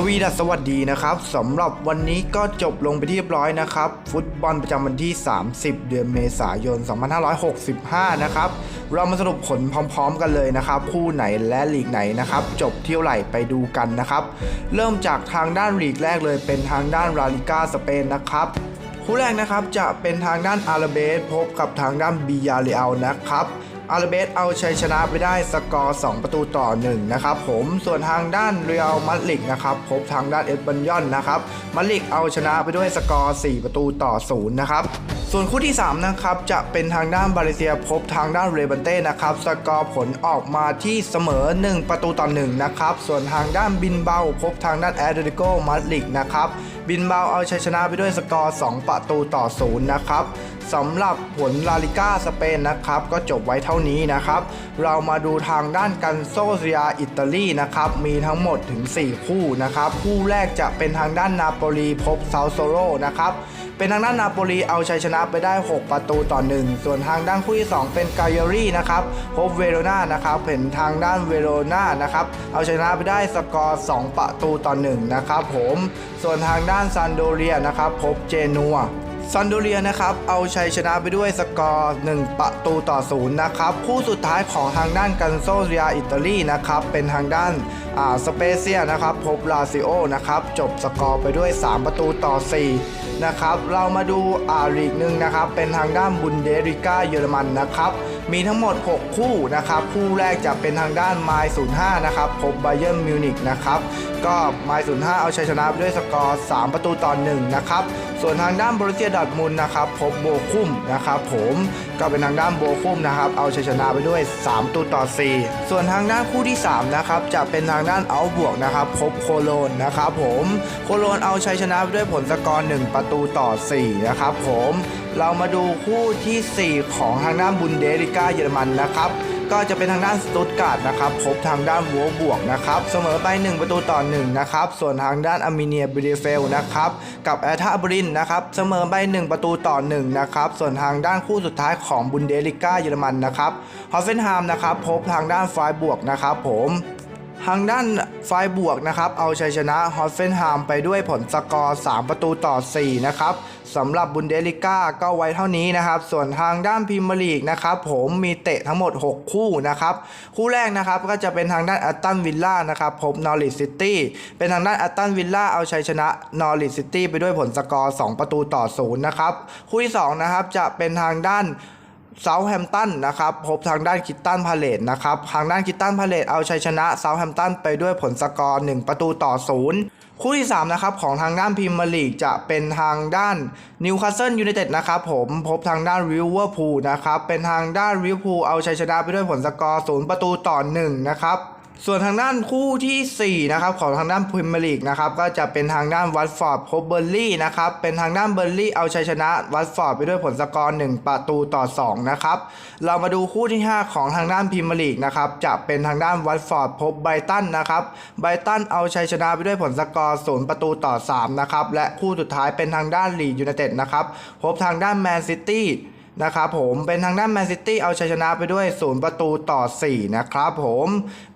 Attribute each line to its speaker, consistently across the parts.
Speaker 1: สวีดัสสวัสดีนะครับสำหรับวันนี้ก็จบลงไปที่เรียบร้อยนะครับ ฟุตบอลประจำวันที่ 30 เดือนเมษายน 2565 นะครับ เรามาสรุปผลพร้อมๆ กันเลยนะครับคู่ไหนและลีกไหนนะครับ จบเที่ยวไหร่ไปดูกันนะครับ เริ่มจากทางด้านลีกแรกเลยเป็นทางด้านลาลิก้าสเปนนะครับคู่แรกนะครับจะเป็นทางด้านอาราเบสพบกับทางด้านบิยาเรอัลนะครับ อาราเบสเอาชัยชนะไปได้สกอร์ 2 ประตูต่อ 1 นะครับผมส่วนทางด้านเรียลมาดริดนะครับพบทางด้านเอสบันยอนนะครับมาดริดเอาชนะไปด้วยสกอร์ 4 ประตูต่อ 0 นะครับส่วนคู่ที่ 3 นะครับ จะเป็นทางด้านบาเลเซียพบทางด้านเรเบนเต้นะครับ สกอร์ผลออกมาที่เสมอ 1 ประตูต่อ 1 นะครับ ส่วนทางด้านบินเบาพบทางด้านแอตเลติโกมาดริดนะครับ บินเบาเอาชัยชนะไปด้วยสกอร์ 2 ประตูต่อ 0 นะครับ สำหรับผลลาลิก้าสเปนนะครับก็จบไว้เท่านี้นะครับ เรามาดูทางด้านกันโซเซียอิตาลีนะครับมีทั้งหมดถึง 4 คู่นะครับคู่แรกจะเป็นทางด้านนาโปลีพบเซาโซโรนะครับเป็นทางด้านนาโปลีเอาชัยชนะไปได้ 6 ประตูต่อ 1 ส่วนทางด้านคู่ที่ 2 เป็นกาเยรี่นะครับพบเวโรนานะครับเป็นทางด้านเวโรนานะครับเอาชนะไปได้สกอร์ 2 ประตูต่อ 1 นะครับผม ส่วนทางด้านซันโดเรียนะครับพบเจนัว ซันโดเรียนะครับ เอาชัยชนะไปด้วยสกอร์ 1 ประตูต่อ0นะครับ คู่สุดท้ายของทางด้านกันโซเรียอิตาลีนะครับ เป็นทางด้านอ่าสเปเซียนะครับ พบลาซิโอนะครับ จบสกอร์ไปด้วย 3 ประตูต่อ 4 นะครับ เรามาดูอ่าลีกหนึ่งนะครับ เป็นทางด้านบุนเดริก้าเยอรมันนะครับ มีทั้งหมด 6 คู่นะครับ คู่แรกจะเป็นทางด้านไมล์05 นะครับพบไบเย r n มิวนิกนะครับ ก็ไมล์05 เอาชัยชนะไปด้วยสกอร์ 3 ประตูต่อ1นะครับ ส่วนทางด้านบรูเซียดอทมุนนะครับพบโบคุมนะครับผมก็เป็นทางด้านโบคุมนะครับ เอาชัยชนะไปด้วย 3 ประตูต่อ 4 ส่วนทางด้านคู่ที่ 3 นะครับจะเป็นทางด้านเอาบวกนะครับพบโคโลนนะครับผมโคโลนเอาชัยชนะไปด้วยผลสกอร์ 1 ประตูต่อ 4 นะครับผมเรามาดูคู่ทีสี่ 4 ของทางด้านบุนเดริก้าเยอรมันนะครับก็จะเป็นทางด้านสตุตการ์ดนะครับพบทางด้านวัวบวกนะครับเสมอไป 1 ประตูต่อ1นะครับส่วนทางด้านอาร์เมเนียบริเฟลนะครับกับแอตาบรินนะครับเสมอไป 1 ประตูต่อ1นะครับส่วนทางด้านคู่สุดท้ายของบุนเดลิก้าเยอรมันนะครับฮอฟเฟนไฮม์นะครับพบทางด้านไฟบวกนะครับผม ทางด้านไฟบวกนะครับเอาชัยชนะฮอฟเฟนไฮม์ไปด้วยผลสกอร์ 3 ประตูต่อ 4 นะครับสำหรับบุนเดลิก้าก็ไว้เท่านี้นะครับ ส่วนทางด้านพรีเมียร์ลีกนะครับผมมีเตะทั้งหมด 6 คู่นะครับ คู่แรกนะครับก็จะเป็นทางด้านแอตตันวิลล่านะครับพบนอริ t ซิตี้เป็นทางด้านแอตตันวิลล่าเอาชัยชนะนอริ t ซิตี้ไปด้วยผลสกอร์ 2 ประตูต่อ 0 นะครับ คู่ที่2นะครับจะเป็นทางด้าน เซาท์แฮมตันนะครับพบทางด้านคิตตันพาเลตนะครับทางด้านคิตตันพาเลตเอาชัยชนะเซาท์แฮมตันไปด้วยผลสกอร์1ประตูต่อ0คู่ที่3นะครับของทางด้านพรีเมียร์ลีกจะเป็นทางด้านนิวคาสเซิลยูไนเต็ดนะครับผมพบทางด้านริเวอร์พูลนะครับเป็นทางด้านริเวอร์พูลเอาชัยชนะไปด้วยผลสกอร์0ประตูต่อ1นะครับ ส่วนทางด้านคู่ทีสี่ 4 นะครับ ของทางด้านพรีเมียร์ลีกนะครับ ก็จะเป็นทางด้านวัตฟอร์ดพบเบอร์ลี่นะครับ เป็นทางด้านเบอร์ลี่เอาชัยชนะวัตฟอร์ดไปด้วยผลสกอร์ 1 ประตูต่อ 2 นะครับ เรามาดูคู่ที่ 5 ของทางด้านพรีเมียร์ลีกนะครับ จะเป็นทางด้านวัตฟอร์ดพบไบรตันนะครับ ไบรตันเอาชัยชนะไปด้วยผลสกอร์ 0 ประตูต่อ 3 นะครับ และคู่สุดท้ายเป็นทางด้านลีดยูไนเต็ดนะครับ พบทางด้านแมนซิตี้ นะครับผมเป็นทางด้านแมนซิตี้เอาชัยชนะไปด้วย 0 ประตูต่อ 4 นะครับผม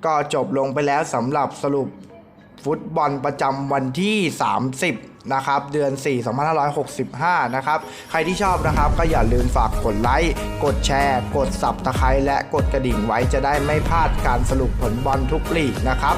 Speaker 1: ก็จบลงไปแล้วสำหรับสรุปฟุตบอลประจำวันที่ 30 นะครับ เดือน 4 2565 นะครับ ใครที่ชอบนะครับก็อย่าลืมฝากกดไลค์ กดแชร์ กดสับตะไคร้และกดกระดิ่งไว้จะได้ไม่พลาดการสรุปผลบอลทุกลีกนะครับ